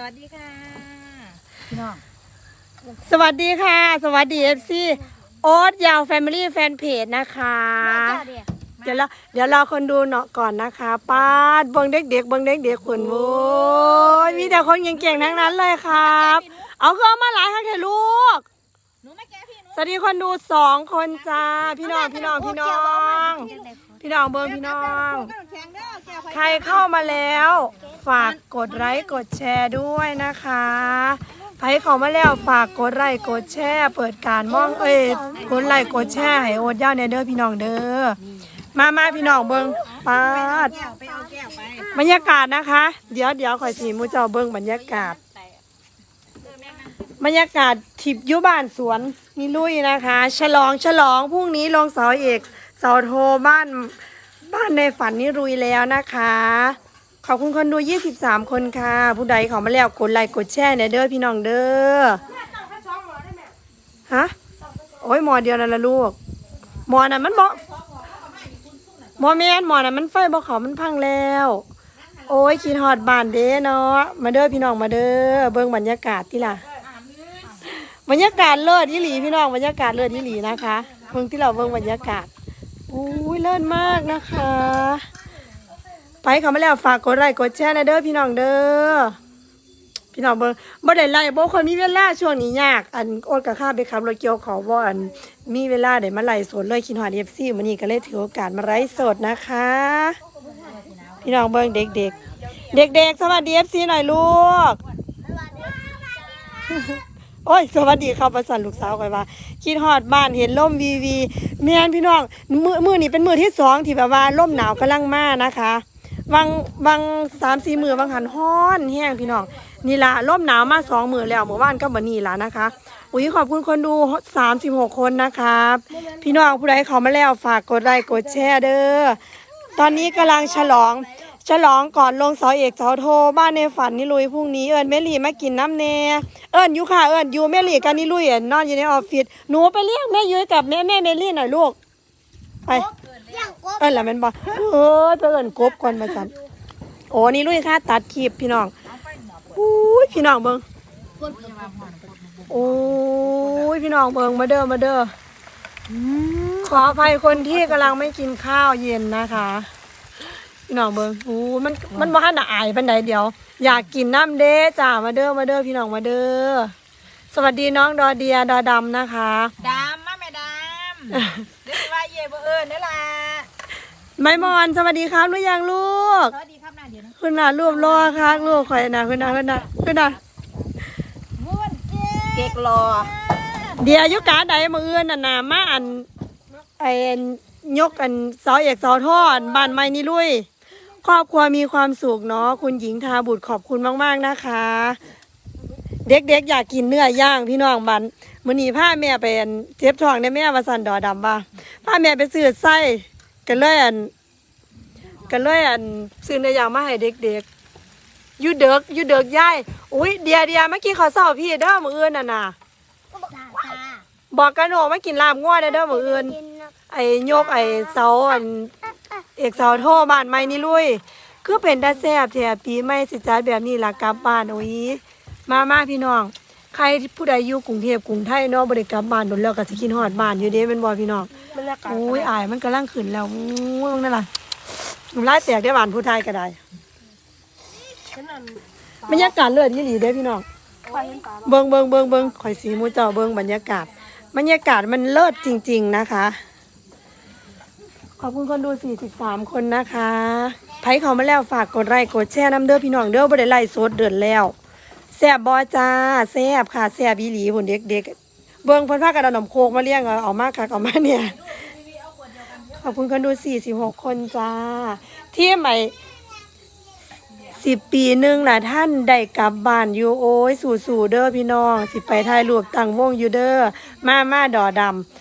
สวัสดีค่ะ พี่น้องสวัสดีค่ะ สวัสดีเอฟซีโอ๊ตยาวแฟมิลี่แฟนเพจนะคะ เดี๋ยวเราเดี๋ยวเราคนดูเนาะก่อนนะคะป้าดเบิ้งเด็กเด็กๆเบิ้งเด็กเด็กๆคนโว้ยมีแต่คนเก่งๆทั้งนั้นเลยครับ เอาเครื่องมาหลายค่ะเถอะลูก หนูมาแก้พี่หนูสวัสดีคนดูสองคนจ้า พี่น้องพี่น้องพี่น้อง พี่น้องเบิ้งพี่น้อง ใครเข้ามาแล้ว ฝากกดไลค์กดแชร์ด้วยนะคะใครเข้ามาแล้วฝากกดไลค์กดแชร์เปิดการมองเอ้ยกดไลค์กดแชร์ให้โอดย่าในเด้อพี่น้องเด้อมามาพี่น้องเบิ้งปาดแปเอาแก้วไปบรรยากาศนะคะ เดี๋ยวเดี๋ยวข่อยสีมูเจ้าเบิ้งบรรยากาศบรรยากาศทิพย์ยุบ้านสวนนิลุยนะคะ ฉลองฉลองพรุ่งนี้ลงเสาเอก เสาโทบ้านบ้านในฝันนิรุยแล้วนะคะ ขอบคุณคนดู 23 คนค่ะ ผู้ใดเขามาแล้วกดไลค์กดแชร์เนี่ยเด้อพี่น้องเด้อฮะโอ้ยหมอเดียวนั่นละลูกหมอน่ะมันบอหมอแม่นหมอน่ะมันไฟบอกเขามันพังแล้ว โอ้ยคิดฮอดบานเด้เนาะมาเด้อพี่น้องมาเด้อเบิ่งบรรยากาศที่ล่ะบรรยากาศเลิศยี่หลีพี่น้องบรรยากาศเลิศยี่หลีนะคะเพิ่งที่เราเบิ่งบรรยากาศ อุ้ยเลิศมากนะคะ ไปเขามาแล้วฝากกดไลค์กดแชร์นะเด้อพี่น้องเด้อพี่น้องเบิ่งบ่ได้ไล่บ่คนมีเวลาช่วงนี้ยาก อันโอดกับข้าไปขับรถเกี่ยวขาบ่อันมีเวลาได้มาไล่สดเลยคิดฮอด FC มื้อนี้ก็เลยถือโอกาสมาไลฟ์สดนะคะ พี่น้องเบิ่งเด็กๆ เด็กๆ สวัสดี FC หน่อยลูก โอ้ย สวัสดีครับประสันลูกสาวก่อยว่า คิดฮอดบ้านเห็นล่มวีวีแม่นพี่น้องมือมือนี่เป็นมือที่สองที่แบบว่าล่มหนาวกำลังมานะคะวังวังสามสี่มือวังหันฮ้อนแห้งพี่น้องนี่ละล่มหนาวมาสองมือแล้วเมื่อวานก็มานี่ละนะคะอุ้ยขอบคุณคนดูสามสิบหกคนนะครับ พี่น้องผู้ใดเขามาแล้วฝากกดไลค์กดแชร์เด้อตอนนี้กำลังฉลอง ฉลองก่อนลงเสาเอกเสาโทบ้านในฝันนี่ลุยพรุ่งนี้เอิญแม่ลีมากินน้ำแน่เอิญอยู่ค่ะเอิญอยู่แม่ลีกันนี่ลุยเอิญนอนอยู่ในออฟฟิศหนูไปเรียกแม่ยุ้ยกับแม่แม่เมลี่หน่อยลูกไปเอิญละแม่นบอกเออไปเอิญกบก่อนมาสันโอ้นี่ลุยค่ะตัดคลิปพี่น้องอุ้ยพี่น้องเบิงโอ้ยพี่น้องเบิงมาเด้อมาเด้ออขออภัยคนที่กำลังไม่กินข้าวเย็นนะคะ พี่น้องเบิงอู้มันมันบ่ทันน่ะอายปานใดเดียว อยากกินน้ำเด้จ้ามาเด้อมาเด้อพี่น้องมาเด้อสวัสดีน้องดอเดียดอดำนะคะ ดามมาแม่ดามเดี๋ยวสิว่าเย่บ่เอิญนี่ล่ะไม้มอนสวัสดีครับหรือยังลูก สวัสดีครับนาเดี๋ยวนะคุณน่ะรูปรอครับลูกข่อยน่ะคุณน่ะคุณน่ะคุณน่ะม่วนเจ๊เก๊กรอเดียอยุกาใดมืออื่นน่ะนะมาอันไอ้ยกอันเสาเอกเสาท่ออันบ้านไม้นี่ลุย ครอบครัวมีความสุขเนาะคุณหญิงทาบุตรขอบคุณมาก ๆ นะคะ เด็กๆ อยากกินเนื้อย่างพี่น้องบันมื้อนี้พาแม่ไปอันเจ็บท้องได้แม่ว่าสั่นดอดำว่าพาแม่ไปซื้อไส้กันเลยอันกันเลยอันซื้อเนื้อย่างมาให้เด็กๆอยูเด็กอยูเด็กย่ายอุ้ยเดียเดียเมื่อกี้ขอสอบพี่เด้อมืออื่นน่ะน่ะบอกกันโหนมากินลาบงัวได้เด้อมืออื่นไอ้โยกไอ้เสาอัน เอกเสาโทบ้านไม่นี่ลุย คือเป็นตาแซ่บแถปีไม่สิจัดแบบนี้ล่ะกลับบ้านโอ้ยมามาพี่น้อง ใครผู้ใดอยู่กรุงเทพกรุงไทยเนาะบริกรรมบ้านโดนแล้วก็สิกินฮอดบ้านอยู่เด้แมันบ่พี่น้องโอ้ยอายมันกำลังขึ้นแล้วโอ้ยนั่นล่ะน้ำลายแตกได้บ้านผู้ไทยก็ได้บรรยากาศเลิศยี่หลีเด้พี่น้องเบิงเบิงเบิงเบิงข่อยสีหมูเจ้าเบิงบรรยากาศ บรรยากาศมันเลิศจริง ๆ นะคะ ขอบคุณคนดู 43 คนนะคะไผเขามาแล้วฝากกดไลค์กดแชร์น้ำเด้อพี่น้องเด้อบ่ได้ไล่สดเดือนแล้วแซบบอจ้าแซบค่ะแซ่บอีหลีหุ่นเด็กๆ เบิ่งเพิ่นพากันเอาหนมโคกมาเลี้ยงเอาเอามากค่ะเอามาเนี่ย ขอบคุณคนดู 46 คนจ้า ที่ใหม่สิบปีหนึ่งนะท่านได้กลับบ้านอยู่โอ้ยสู่ๆเด้อพี่น้อง สิไปถ่ายรูปตั้งวงอยู่เด้อมามาดอดำ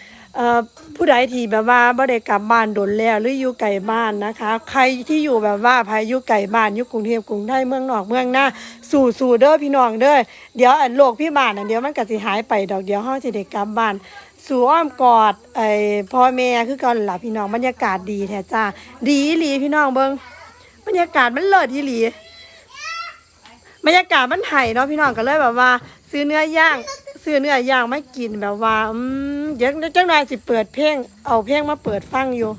ผู้ใดที่แบบว่าบ่ได้กลับบ้านโดนแล้วหรืออยู่ไกลบ้านนะคะ ใครที่อยู่แบบว่าภายอยู่ไกลบ้านอยู่กรุงเทพกรุงไทยเมืองนอกเมืองหน้าสู่สู่เด้อพี่น้องเด้อเดี๋ยวอันโลกพี่บ้านอันเดี๋ยวมันก็สิหายไปดอกเดียวเฮาสิได้กลับบ้านสู่อ้อมกอดไอ้พ่อแม่คือกันล่ะพี่น้องบรรยากาศดีแท้จ้าดีอีหลีพี่น้องเบิ่งบรรยากาศมันเลิศอีหลีบรรยากาศมันไห่เนาะพี่น้องก็เลยแบบว่า ซื้อเนื้อย่าง ซื้อเนื้อย่างไมากินแบบว่าอืมเดี๋ยวจังหน่อยสิเปิดเพลงเอาเพลงมาเปิดฟังอยู่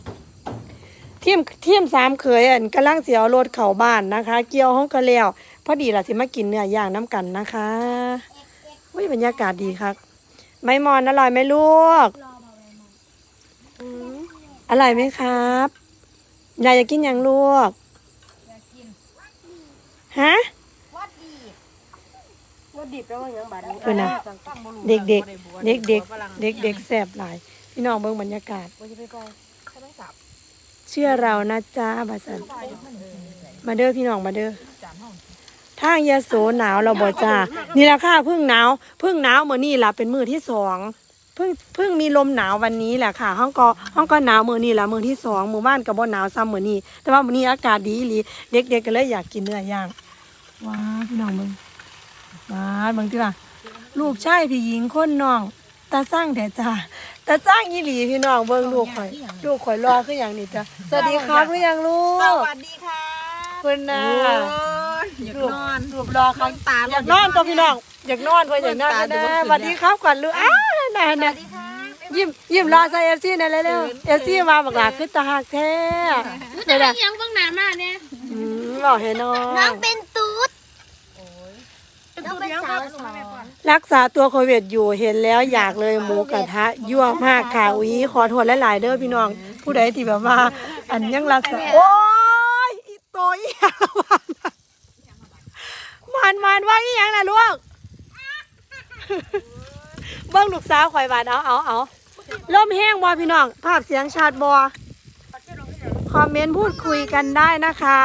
ทีมทีมสามเคยอันกำลังเสียวรถเข้าบ้านนะคะ เกี่ยวห้องก็แล้วพอดีล่ะสิมากินเนื้อย่างน้ำกันนะคะอุ้ยบรรยากาศดีครับไม่มอนอร่อยไหมลูกอืมอร่อยไหมครับยายอยากกินยังลูกฮะ ว่าดิบแล้วว่าหยังบาดนี้เพิ่นน่ะ เด็กเด็กเด็กเด็กเด็กเด็กๆแสบหลาย พี่น้องเบิ่งบรรยากาศ ว่าจะไปปล่อยเชื่อเรานะจ้าบาสันมาเด้อพี่น้องมาเด้อทางยาโสหนาวเราบ่จ้านี่แหละค่ะเพิ่งหนาวเพิ่งหนาวเมื่อนี่ล่ะเป็นมือที่สองเพิ่งเพิ่งมีลมหนาววันนี้แหละค่ะห้องก็ห้องก็หนาวมือนี่แหละมือที่สองหมู่บ้านกับบ่หนาวซ้ำมือนี้ แต่ว่ามือนี้อากาศดีอีหลีเด็กๆก็เลยอยากกินเนื้อย่างว้าวพี่น้องมึง ว้าวบางทีล่ะ ลูกชายพี่หญิงคนน้องตาสร้างแต่จ้าตาสร้างอีหลีพี่น้องเบิ่งลูกข่อย ลูกข่อยรอคืออย่างนี้จ้ะสวัสดีครับหรือยังลูสกวัสดีค่ะคุณนะอยากลูกนอนลูกรอครับตาอยากนอนตัวพี่น้องอยากนอนเพื่อนอยากนอนตาจะนะบ่ขึ้นสวัสดีครับก่อนลูกอ้าน่ะสน่ะวัสดีค่ะยิ้มยิ้มรอใส่เอฟซีนะเร็วๆเอฟซีมาบักหลาคือตาหักแท้เดี๋ยวนะยังเบิ่งหน้ามาเนี่ยอืมบอกให้น้องน้องเป็นตูดน้องเป็นสาวสอง รักษาตัวโควิดอยู่เห็นแล้วอยากเลยหมูกระทะยั่วมากค่ะอุ้ยขอโทษหลายๆเด้อพี่น้อง ผู้ใดที่แบบว่า อันยังรักษาโอ้ยอีโตอีหยังมันมันว่าอีหยังนะลูกเบิ้งลูกสาวข่อยบาดเอาเอาเอาล่มแห้งบอพี่น้อง ภาพเสียงชัดบอคอมเมนต์พูดคุยกันได้นะคะ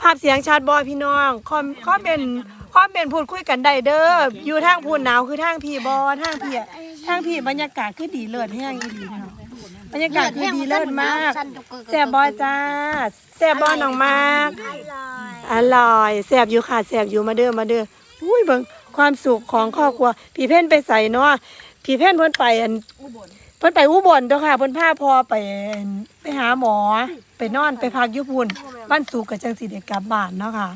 ภาพเสียงชัดบอพี่น้องคอมคอมเมนต์ คอมเมนต์พูดคุยกันได้เด้ออยู่ทางพูนหนาวคือทางพี่บอทางพี่อะทางพี่บรรยากาศคือดีเลิศแห้งอีดีพี่น้องบรรยากาศคือดีเลิศมากแซ่บบอจ้าแซ่บบอน้องมากอร่อยแซ่บอยู่ค่ะแซ่บอยู่มาเด้อมาเด้ออุ้ยเบิ่งความสุขของครอบครัวพี่เพ่นไปใส่เนาะพี่เพ่นเพิ่นไปอันเพิ่นไปอุบลเด้อค่ะเพิ่นพาพ่อไปอันไปหาหมอ ไปนอนไปพักอยู่พุ่นบ้านสุกกับจังสิได้กลับบ้านเนาะค่ะ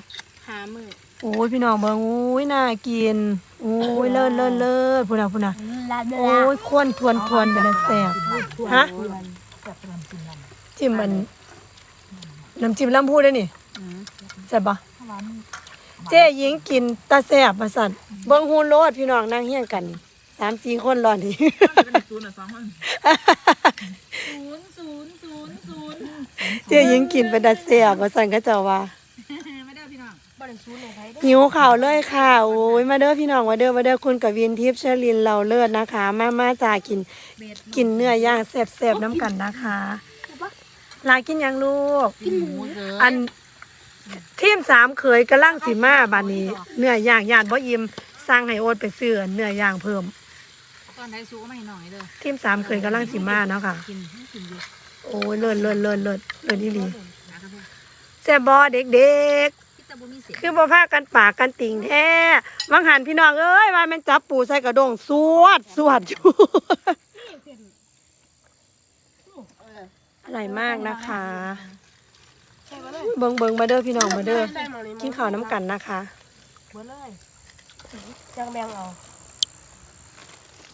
หามือ โอ้ยพี่น้องเบิ่งอุ้ยน่ากินโอ้ยเลิศเลิศเลิศพุ่นน่ะพุ่นน่ะลาโอ้ยควนทวนทวนไปแล้วแซ่บฮะจิ้มมันน้ำจิ้มลำพูได้นี่แซ่บปะเจ๊หญิงกินตาแซ่บมาสั่นเบิ่งฮูโลดพี่น้องนั่งเฮียงกันสามสี่คนรอนี่เจ๊หญิงกินเป็นตาแซ่บมาสั่นก็เจ้าว่า หิวข่าวเลยค่ะโอ้ยมาเด้อพี่น้องมาเด้อมาเด้อคุณกับวินทิพย์เชอรินเราเลิศนะคะ มามาจ่ากินกินเนื้อย่างแซ่บๆน้ำกันนะคะลากินหยังลูกกินหมูเถอะอันทีมสามเคยกำลังสิมาบานนี้ เนื้อย่างย่านบ่อิ่มสร้างให้โอ๊ตไปซื้อเนื้อย่างเพิ่มตอนไทยซูก็ไม่หน่อยเด้อทีมสามเคยกำลังสิมาเนาะค่ะกินกินอยู่โอ้ยเลิศเลิศเลิศเลิศเลิศอีหลีแซ่บบอเด็กพี่ตา บุมีเสียงๆคือบ่พากันปากกันติ่งแท้วังหันพี่น้องเอ้ยว่าแมันจับปูใส่กระดงสวดสวดอยู่ อร่อยมากนะคะเบิงเบิงมาเด้อพี่น้องมาเด้อกินข้าวน้ำกันนะคะเบิดเลยจังแบงเอา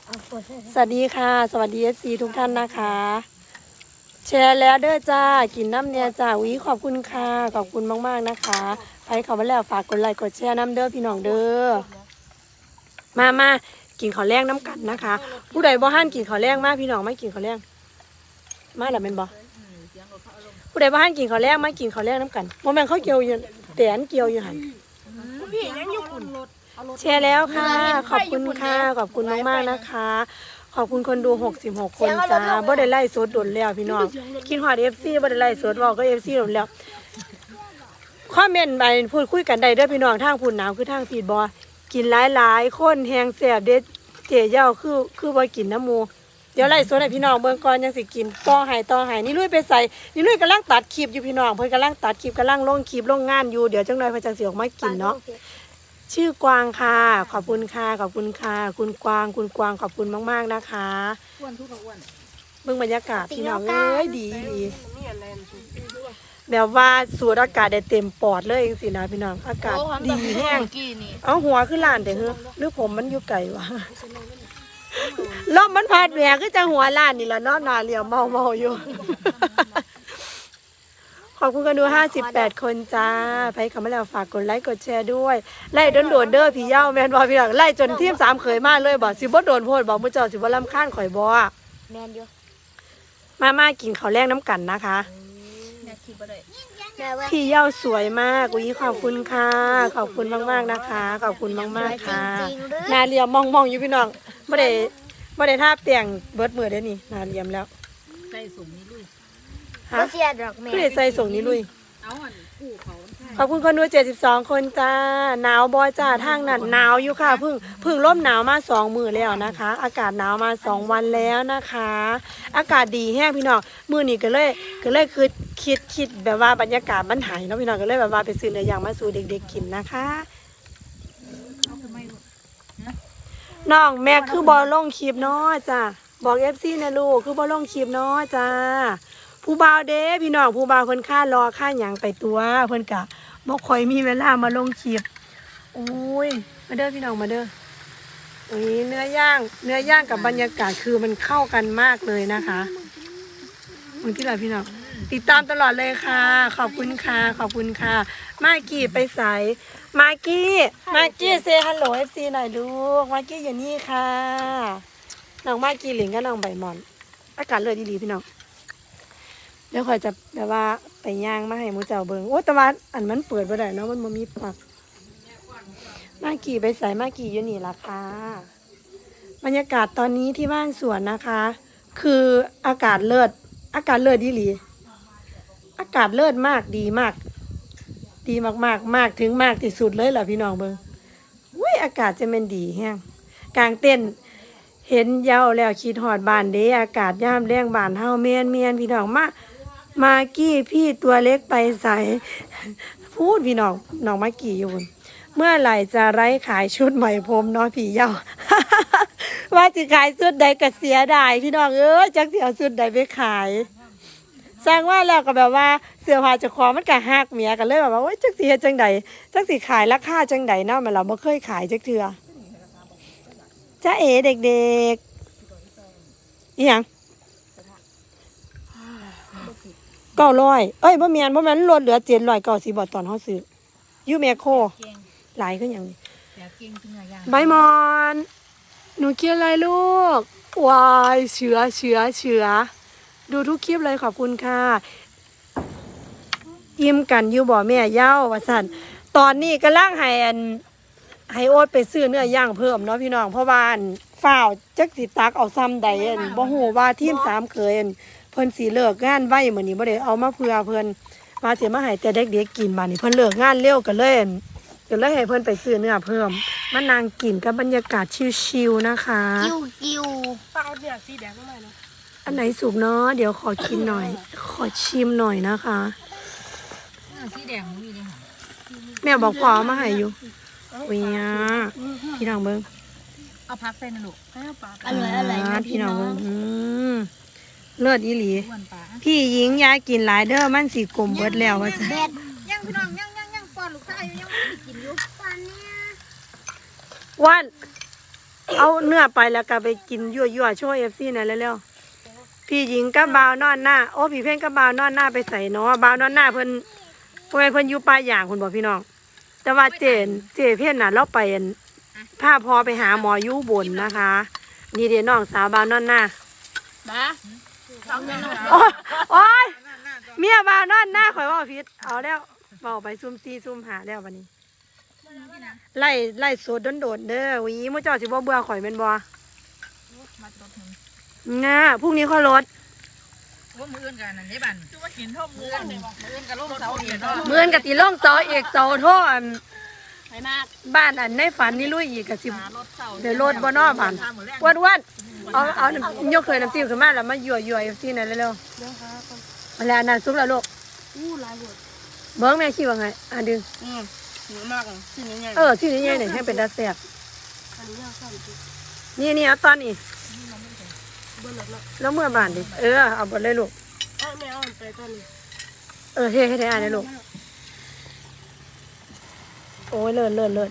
เอาเปิดให้สวัสดีค่ะ สวัสดีเอฟซีทุกท่านนะคะ แชร์แล้วเด้อจ้า กินน้ำเนี่ยจ้าวิขอบคุณค่ะ ขอบคุณมาก ๆ นะคะ ใครเขามาแล้วฝากกดไลค์กดแชร์น้ำเด้อพี่น้องเด้อมามากินข้าวแรงน้ำกันนะคะ ผู้ใดบ่ห้านกินข้าวแรงมาพี่น้องไม่กินข้าวแรงมาแล้วเป็นบ่ผู้ใดบ่ห้านกินข้าวแรงมากินข้าวแรงน้ำกันโมแมนเขาเกี่ยวอยู่แตนเกี่ยวอยู่หันพี่ยังอยู่คุณแชร์แล้วค่ะ ขอบคุณค่ะขอบคุณมากๆนะคะ ขอบคุณคนดู 66 คนจ้าบ่ได้ไล่สดดนแล้วพี่น้องคิดฮอด FC บ่ได้ไล่สดเว้าก็ FC โดนแล้ว คอมเมนต์ไปพูดคุยกันได้เด้อพี่น้องทางพูนหนาวคือทางพีดบ่กินหลายๆคนแฮงแซ่บเด็ดเจ๊เหย้าคือคือบ่กินน้ำหมูเดี๋ยวไล่สดให้พี่น้องเบิ่งก่อนยังสิกินต่อให้ต่อให้นี่ลุยไปใส่นี่ลุยกำลังตัดคลิปอยู่พี่น้องเพิ่นกำลังตัดคลิปกำลังลงคลิปลงงานอยู่เดี๋ยวจังหน่อยเพิ่นจังสิออกมากินเนาะชื่อกวางค่ะ ขอบคุณค่ะขอบคุณค่ะ คุณกวางคุณกวางขอบคุณมาก ๆนะคะอ้วนทุกข์อ้วนเบิ่งบรรยากาศพี่น้องเอ้ยดีดีนี่อะไร แบบว่าสูดอากาศได้เต็มปอดเลยจังซี่นะพี่น้องอากาศโอ้ความดีตำแห้งเมื่อกี้นี่เอาหัวขึ้นล้านเด้อเฮ้อหรือผมมันอยู่ไกลวะลมมันพัดแหวกคือจะหัวล้านนี่ล่ะเนาะหน้าเหลียวเมาเมาๆอยู่ ขอบคุณกันดู58คนจ้าไปคำว่าแล้วฝากกดไลค์กดแชร์ด้วย ไล่โดนโดนๆเด้อพี่เย้าแม่นบ่พี่น้องไล่จนทีมสามเขยมาเลยบ่สิบ่โดนโพดบ่มื้อเจ้าสิบ่รำคาญข่อยบ่แมนอยู่มามากินข้าวแรงน้ำกันนะคะแม่คิด บ่ได้แม่ว่าพี่เย้าสวยมากอุ้ยขอบคุณค่ะ ขอบคุณมากๆนะคะ ขอบคุณมากๆค่ะจริงๆหรือนาเรียมมองมองๆอยู่พี่น้องบ่ได้บ่ได้ท่าเปลี่ยงเบิดมือเด้อนี่นาเรียมแล้วใส่สุ่มนี่ลุยฮะบ่เสียดอกแม่คือได้ใส่ส่งนี้ลุยเอาอันผู้เขา ขอบคุณคนดู72 คนจ้า หนาวบอจ้าทางนั้นหนาวอยู่ค่ะเพิ่งเพิ่งร่มหนาวมาสองมือแล้วนะคะ อากาศหนาวมาสองวันแล้วนะคะ อากาศดีแห้งพี่น้องมือนี้ก็เลยก็เลยคือคิดคิดแบบว่าบรรยากาศมันหายเนาะพี่น้องก็เลยแบบว่าไปซื้อเนื้อย่างมาสู่เด็กๆกินนะคะน้องแม่คือบอลงคลิปนาะจ้าบอกเอฟซีนะลูกคือบอลงคลิปนาะจ้าผู้บ่าวเด้พี่น้องผู้บ่าวเพิ่นค่ารอค่าหยังไปตัวเพิ่นกะ บ่ค่อยมีเวลามาลงคลิปโอ้ย มาเด้อพี่น้องมาเด้ออุ้ยเนื้อย่างเนื้อย่างกับบรรยากาศคือมันเข้ากันมากเลยนะคะมันที่ไรพี่น้องติดตามตลอดเลยค่ะ ขอบคุณค่ะ ขอบคุณค่ะ มากี้ไปใสมากี้มากี้เซฮัลโหลเอฟซีหน่อยลูกมากี้อยู่นี่ค่ะน้องมากี้หลิงกับน้องใบหมอน อากาศเลยดีๆพี่น้อง ดี๋ยวคอยจะแบบว่าไปย่างมาให้หมูเจ้าเบิงโอ้แต่ว่าอันมันเปิดบ่ได้เนาะมันบ่มีปักมากี่ไปใส่มากี่อยู่นี่ล่ะค่ะบรรยากาศตอนนี้ที่บ้านสวนนะคะ คืออากาศเลิศอากาศเลิศดีหลีอากาศเลิศมากดีมาก ดีมากมากมากถึงมากที่สุดเลยล่ะพี่น้องเบิงอุ้ยอากาศจะเป็นดีแฮงกลางเต้นเห็นเย้าแล้วคิดหอดบานเด้อากาศย่ามแรงบานเฮาเมียนเมียนพี่น้องมา มากี้พี่ตัวเล็กไปใส่พูดพี่น้องน้องมากี้อยู่คนเมื่อไหร่จะไร้ขายชุดใหม่พรมเนาะพี่เย้าว่าจะขายชุดใดก็เสียดายพี่น้องเอ้ยจักเสิเอาชุดใดไปขาย สร้างว่าแล้วก็แบบว่าเสื้อผ้าจะขอมันก็หักเมียกันเลยแบบว่าโอ้ยจักสิเฮ็ดจังใดจักสิขายราคาจังใดเนาะมันเราบ่เคยขายจักเทื่อจ้าเอ๋เด็กๆอีหยัง เก้าร้อยเอ้ยบ่แม่นบ่แม่นลดเหลือเจ็ดร้อยเก้าสิบบาทตอนเฮาซื้ออยูแมคโครเก่งหลายขึ้นอหย่างนี้อยากเก่งขึ้นเนื้อย่างใบมอน หนูกินอะไรลูกวายเชือเชือเชือดูทุกคลิปเลยขอบคุณค่ะอิ่มกันอยู่บ่แม่เย้าว่าสั่นตอนนี้กำลังให้อันให้โอ๊ตไปซื้อเนื้อย่างเพิ่มเนาะพี่น้องเพราะว่าอันฝ้าวจักสิตักเอาซ้ำใดอันบ่ฮู้ว่าทีมสามเคยอัน เพิ่นสิเลิกงานไว้มื้อนี้บ่ได้เอามาเพื่อเพิ่นว่าสิมาให้แต่เด็กๆกินบัดนี้เพิ่นเลิกงานเร็วก็เลยอั่นก็เลยให้เพิ่นไปซื้อเนื้อเพิ่มมานั่งกินกับบรรยากาศชิลๆนะคะกิ้วกิ้วป้าเอาเดือดสีแดงมาเนาะอันไหนสุกเนาะเดี๋ยวขอกินหน่อย ขอชิมหน่อยนะคะเนื้อสีแดงมันมีเลยค่ะแม่บอกพ่อเอามาให้อยู่อุ้ยอะพี่น้องเบิ่งเอาพักใส่นะลูกอร่อยอร่อยนะพี่พี่น้น้อองงเบิ่งอืม เลิศอีหลี อ้วนปลาพี่หญิงยากินหลายเด้อมันสีกลมเบิดแล้วว่าซั่นเบ็ดยังพี่น้องยังยังยังป้อนลูกชายอยู่ยังไม่ได้กินอยู่ตอนเนี้ยว่านเอาเนื้อไปแล้วก็ไปกินยั่วยั่วๆโช่วยเอฟซีหน่อยเร็วๆพี่หญิงกับบ่าวนอนหน้าโอ้พี่เพ่งกับบ่าวนอนหน้าไปใส่เนาะบ่าวนอนหน้าเพิ่นเพิ่นเพิ่นอยู่ปลายอย่างคุณบอกพี่น้องแต่ว่าเจนเจเพ่นน่ะเราไปอั่นพาพอไปหาหมออยู่บนนะคะ นี่เดี๋ยวน้องสาวบ่าวนอนหน้าบ้า โอ้ยโอ้ยเมียบ่าวนอนหน้าข่อยเว่าผิดเอาแล้วเบาไปซุ่มซีซุ่มหาแล้ววันนี้ ไล่ไล่โสดโดนๆเด้อหวีมื้อเจ้าสิบ่เบื่อข่อยแม่นบ่มาตดหนึ่งน่าพรุ่งนี้ค่อยลดว่ามืออื่นกันนั่นได้บันคือว่ากินท่อมืออื่นมืออื่นกับลูกเสาเดียวเนาะเมื่อนกะติล่องเสาเอกเสาโทอันไปมากบ้านอันในฝันนี่ลุยอีกกะสิรถเสาเดี๋ยวรถบ่นอบันวัดวัด เอาเอาน้ำยกเคยน้ำจิ้มขึ้นมาแล้วมายั่วยั่วเอฟซีหน่อยเร็วๆมาแล้วอันนั้นซุปแล้วลูกอู้หลายบทเบิ้งแม่คิดว่าไงอะดึงอืมเหนือมากเลยสิ่งนี้ไงเออที่นี่เนี่ยให้เป็นตาแซ่บอันนี้ยากสั่นจุนี่นี่เอาตอนนี้เบิ้ลแล้วแล้วเมื่อบานดิเออเอาหมดเลยลูกเอ้ยไม่เอาไปตอนนี้เออเฮ้ให้ได้อ่านนะลูกโอ้ยเลิศเลิศเลิศ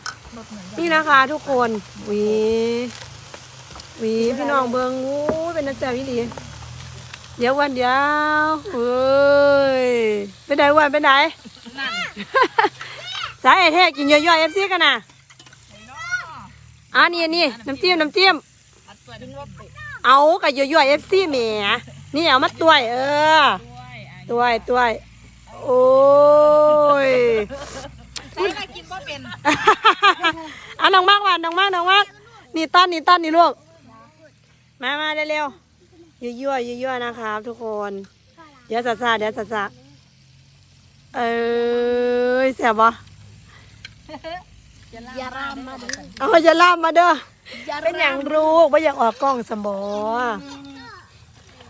นี่นะคะ ทุกคนหวีห วีพี่น้องเบิงอู้ยเป็นนักแสดงวิลีเดี๋ยววันเดียวเฮ้ยไปไหนวันไปไหนนั่นสายเท่กินเยอะๆเอฟซีกันนะอ่านี่นี่น้ำจิ้มน้ำจิ้มอัดตัวดึงว่าไปเอากับเยอะๆเอฟซีแหมนี่เอามาตัวยเออด้วยตัวยตัวยโอ้ยใส่มากินบ่เป็นเอาน้องมากว่าน้องมากน้องมากนี่ต้อนนี่ต้อนนี่ลูก มามาเร็วๆยั่วๆยั่วๆนะครับทุกคน เดี๋ยวสัสๆเดี๋ยวสัสๆเอ้ยแสบบ่อย่ารามมาเด้อเอาอย่าล่ามมาเด้ออย่าเป็นอย่างลูกว่าอยากออกกล้องสมบอ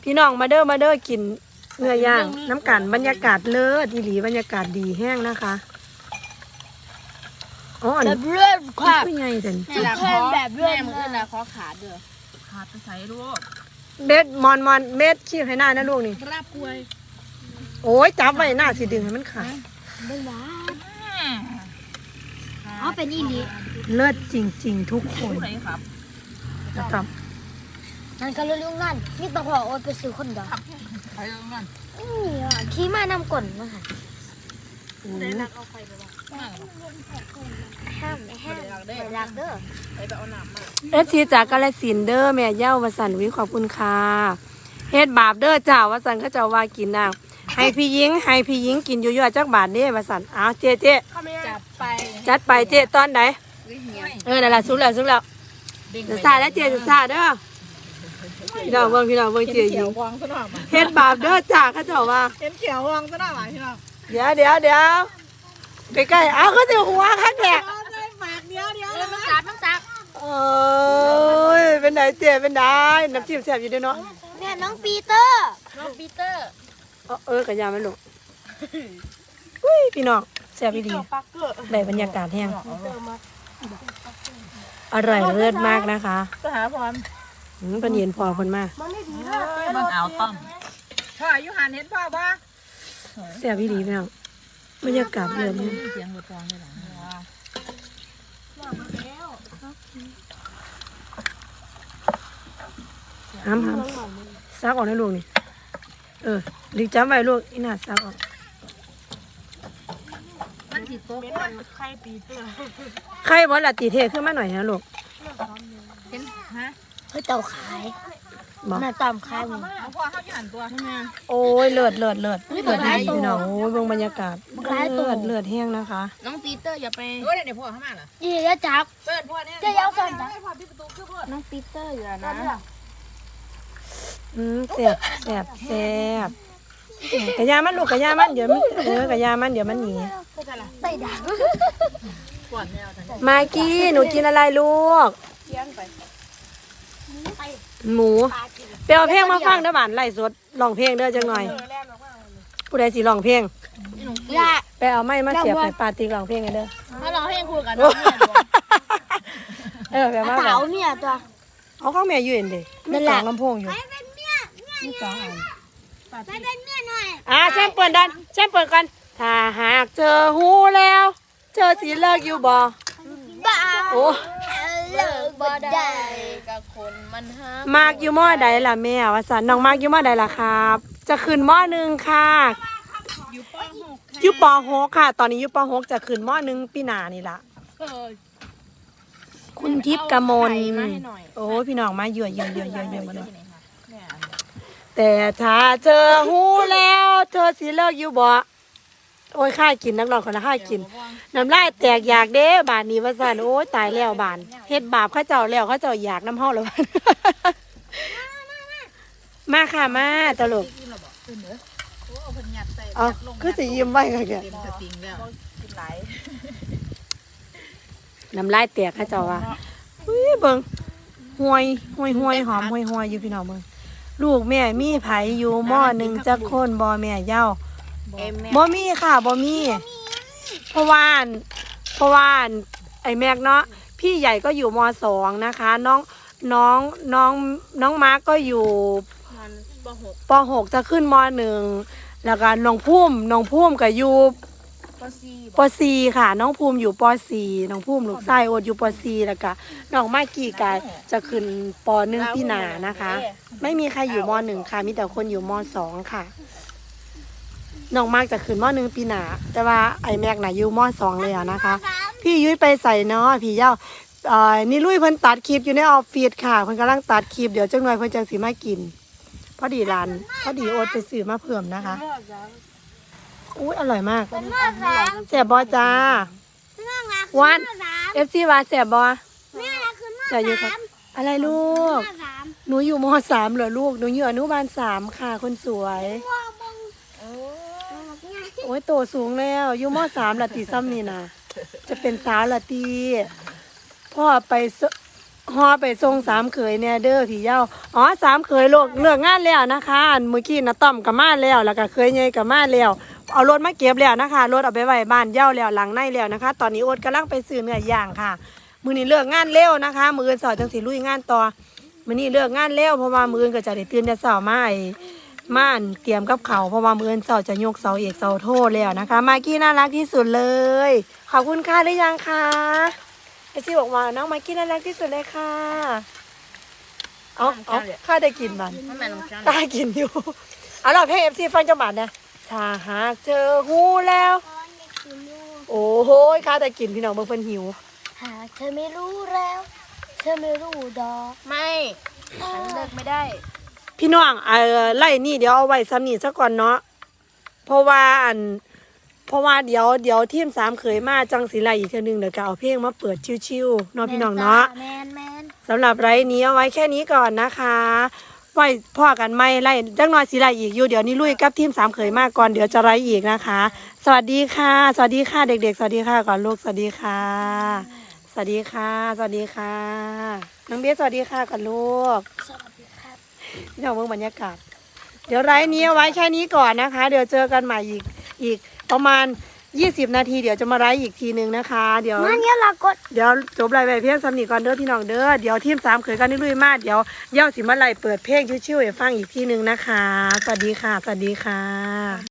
พี่น้องมาเด้อมาเด้อกินเนื้อย่างน้ำกันบรรยากาศเลิศอีหลีบรรยากาศดีแห้งนะคะอ๋ออันแบนี้บเลื่อนครับคือไงเด่นแม่ละแบบเลื่อนแม่มืออื่นนะขอขาดเด้อ ขาดไปใส่ลูกเม็ดมอนมอนเม็ดขี้ให้หน้านะลูกนี่รับป่วยโอ้ยจับไว้หน้าสิดึงให้มันขาดเป็นหวานอ๋อเป็นอีหลีเลิศจริง ๆ ทุกคนผู้ใดครับนะครับนั่นก็เรื่องนั่นนี่ต้องขอโอนไปซื้อคนเดียวใครเอาเงินอืมขี่มานำก่อนมาค่ะโอ้เอาไปไปบ่มาบ่ ห้ามไม่ห้ามไม่รักเด้อไปไปเอาน้ำมาเอฟซีจากกาลสินธุ์เด้อแม่เย้าวสันวิขอบคุณค่ะเฮ็ดบาปเด้อเจ้าวสันเขาเจ้าว่ากินนะให้พี่ยิงให้พี่ยิงกินอยู่ๆจักบาทเด้วสันอ้าวเจ๊เจ๊จับไปจัดไปเจ๊ตอนไหนเฮ้ยเหี่ยวเออนั่นแหละสุกแล้วสุกแล้วเด้งจะซาแล้วเจ๊จะซาเด้อพี่น้องเบิ่งพี่น้องเบิ่งเจ๊เขียิยวงวางซะหน่อยมาเฮ็ดบาปเด้อจ้าเขาเจ้าว่าเห็นเขียววางซะหน่อยมาพี่น้องเดี๋ยวเดี๋ยวเดี๋ยว ใกล้ๆอ้าวเขาจะหัวคักแหละฝากเดียวเดียวเออมันซักมันซักโอ้ยเป็นไหนเจ๊เป็นไหนน้ำจิ้มแซ่บอยู่เด้อเนาะเนี่ยน้องปีเตอร์ น้องปีเตอร์ เอาเออกระยาไม่ลูกอุ้ยพี่น้องแซ่บอีดีได้บรรยากาศแห้งอร่อยเลิศมากนะคะสหพรอืมเป็นเย็นพอคนมากมันไม่ดีเฮ้ยมันเอาต้อมพ่ออายุหันเห็นพ่อบ่แซ่บอีดีพี่น้อง บรรยากาศเลิศแห้งเสียงรถฟองได้หรอห้ามห้ามซักออกนะลูกนี่ เออลิกจำไว้ลูกอีน่าซักออกมันสิโต๊ะใครบอละตีเทขึ้นมาหน่อยนะลูกเห็นฮะเฮ้ยเต่าขายบอกหน้าตามขายมึงเอาพ่อเขาอยู่หันตัวใช่ไหมโอ้ยเลิศเลิศเลิศเลิศดีพี่น้องโอ้ยเบิ่งบรรยากาศ คล้ายตัวเลิศเลิศแห้งนะคะ น้องปีเตอร์อย่าไปเออเดี๋ยวพ่อเข้ามาเหรอยี่แล้วจับเปิดพ่อเนี่ยจะยาวสั่นจ้ะพ่ประตูคือพ่อน้องปีเตอร์อยู่นะอืมแซ่บแซ่บแซ่บกระยามันลูกกระยามันเดี๋ยวมันเออกระยามันเดี๋ยวมันหนีใส่ดังก่อนแล้วแต่มากกี้หนูกินอะไรลูกหมูไปเอาเพลงมาฟังเด้อบ้านไล่สดร้องเพลงเด้อจังหน่อยผู้ใดสิร้องเพลงละ ไปเอาไม้มาเสียบให้ปาติ๊กร้องเพลงกันเด้อถ้าเราให้คุยกันน้องเนี่ยเออแบบว่าเต๋าเนี่ยตัวเอาข้างแม่อยู่เห็นเด้นั่มีนแหสอละงลำโพงอยู่มีสองอันไปเป็นเมียหน่อยอ่าแช่มเปิดดันแช่มเปิดกันถ้าหากเจอหูแล้ว เจอสิเลิกอยู่บ่บ้าโอ้เลิกบ่ได้กับคนมันห้ามมากอยู่มอใดล่ะแม่ว่าสันน้องมากอยู่มอใดล่ะครับ จะขึ้นมอหนึ่งค่ะ อยู่ปหกค่ะ ตอนนี้อยู่ปหกจะขึ้นมอหนึ่งปีหน้านี่ล่ะคุณทิพย์กมลโอ้ยพี่น้องมาเยอะเยอะเยอะเยอะเยอะมาเลยแต่ถ้าเจอหูแล้ว เธอสิเลิกอยู่บ่โอ้ยข้ากินนักร้องคนละข้ากิน น้ำลายแตกอยากเด้บานนี้ว่าสันโอ้ยตายแล้วบานเฮ็ดบาปเข้าเจ้าแล้วเข้าเจ้าอยากน้ำเฮาแล้วมาค่ะมาตลกโอ้ เพิ่นยัดใส่เอาคือสิยิ้มไว้ค่ะแกเต็มสติงแล้วกินหลายน้ำลายแตกเข้าเจ้าว่าอุ้ยเบิ่งห่วยห่วยห่วยหอมห่วยห่วยอยู่พี่น้องเบิ่งลูกแม่มีไผอยู่หม้อหนึ่งจักคนบ่แม่เย้าเอ็มแม่บ่มีค่ะบ่มีเพราะว่านเพราะว่านไอ้แม็กเนาะพี่ใหญ่ก็อยู่มสองนะคะ น้องน้องน้องน้องมาร์กก็อยู่มันปหกจะขึ้นมหนึ่ง แล้วก็น้องพุ่มน้องพุ่มก็อยู่ก็ซีปสี่ค่ะ น้องภูมิอยู่ปสี่น้องภูมิลูกชายโอดอยู่ปสี่แล้วก็น้องมากกี้ก็จะขึ้นปหนึ่งปีหนานะคะ ไม่มีใครอยู่มหนึ่งค่ะ มีแต่คนอยู่มสองค่ะน้องมากจะขึ้นมหนึ่งปีหนาแต่ว่าไอแม็กน่ะอยู่มสองเลยอะนะคะ พี่ยุ้ยไปใส่เนาะพี่เย้าเอ่อนี่ลุยเพิ่นตัดคลิปอยู่ในออฟฟิศค่ะเพิ่นกำลังตัดคลิปเดี๋ยวจังหน่อยเพิ่นจังสิมากิน พอดีร้านพอดีโอดไปซื้อมาเพิ่มนะคะอุ้ยอร่อยมากเป็นเมื่อสามเสียบอจ้าเมื่อไงวันเมื่อสามเอฟซีว่าเสียบอเมื่อไงคือเมื่อเสียอยู่ครับสามอะไรลูกเมื่อสามหนูอยู่มสามเหรอลูก หนูอยู่อนุบาลสามค่ะคนสวยว่าบังโอ้ยโอ้ยโตสูงแล้วอยู่มสามละตีซ้ำนี่นะจะเป็นสาวละตีพ่อไปส ฮอไปส่งสามเขยเนี่ยเด้อพี่เย้าอ๋อสามเขยลูกเลือกงานแล้วนะคะเมื่อกี้นะต้อมกับมาแล้วแล้วก็เคยใหญ่กับมาแล้วเอารถมาเก็บแล้วนะคะรถเอาไปไว้บ้านเย้าแล้วหลังในแล้วนะคะ ตอนนี้โอ๊ตกำลังไปซื้อเนื้อย่างค่ะ มือนี้เลิกงานเร็วนะคะ มืออื่นสอจังสีลุยงานต่อมือนี้เลิกงานเร็วเพราะว่ามืออื่นก็จะได้ตื่นแต่เช้ามาไอ้ม่านเตรียมกับเขาเพราะว่ามืออื่นเสาจะยกเสาเอกเสาโทแล้วนะคะ มากี้น่ารักที่สุดเลย ขอบคุณค่ะได้ยังคะ ไอซี่บอกว่าน้องมากกี้น่ารักที่สุดเลยค่ะ เอาเอาข้าได้กินบัน มันแม่นของฉันตากินอยู่ เอาล่ะเพลงเอฟซีฟังจังหวัดนะถ้าหากเจอหูแล้ว โอ้โหข้าได้กินพี่น้องเบิ่งเพิ่นหิว หากเธอไม่รู้แล้ว เธอไม่รู้ดอกไม่ฉันเลิกไม่ได้ พี่น้องเอ่อไล่นี่เดี๋ยวเอาไว้ซ้ำนี่ซะก่อนเนาะ เพราะว่าอันเพ ราะว่าเดี๋ยวเดี๋ยวทีมสามเคยมาจังสีไล่อีกเทื่อนึงเดี๋ยวจะเอาเพลงมาเปิดชิวๆเนาะพี่น้องเนาะ แมนแมนสำหรับไรนี้เอาไว้แค่นี้ก่อนนะคะไว้พ่อกันไม่ไล่จังน้อยสีไล่อีกอยู่เดี๋ยวนี้ลุยกับทีมสามเคยมาก่อนเดี๋ยวจะไล่อีกนะคะ สวัสดีค่ะ สวัสดีค่ะเด็ก ๆ สวัสดีค่ะก่อนลูกสวัสดีค่ะ สวัสดีค่ะ สวัสดีค่ะน้องเบสสวัสดีค่ะก่อนลูกสวัสดีครับพี่น้องเบิ่งบรรยากาศเดี๋ยวไลฟ์นี้เอาไว้แค่นี้ก่อนนะคะ เดี๋ยวเจอกันใหม่อีกอีกประ มาณ 20 นาทีเดี๋ยวจะมาไลฟ์อีกทีนึงนะคะ เดี๋ยวมาเนี่ยเรากดเดี๋ยวจบไลฟ์ไปเพียงสำนีก่อนเด้อพี่น้องเด้อเดี๋ยวทีมสามเคยกันนี่ลุยมากเดี๋ยวเย่าสิมาไลฟ์เปิดเพลงชิวๆให้ฟังอีกทีนึงนะคะสวัสดีค่ะสวัสดีค่ะ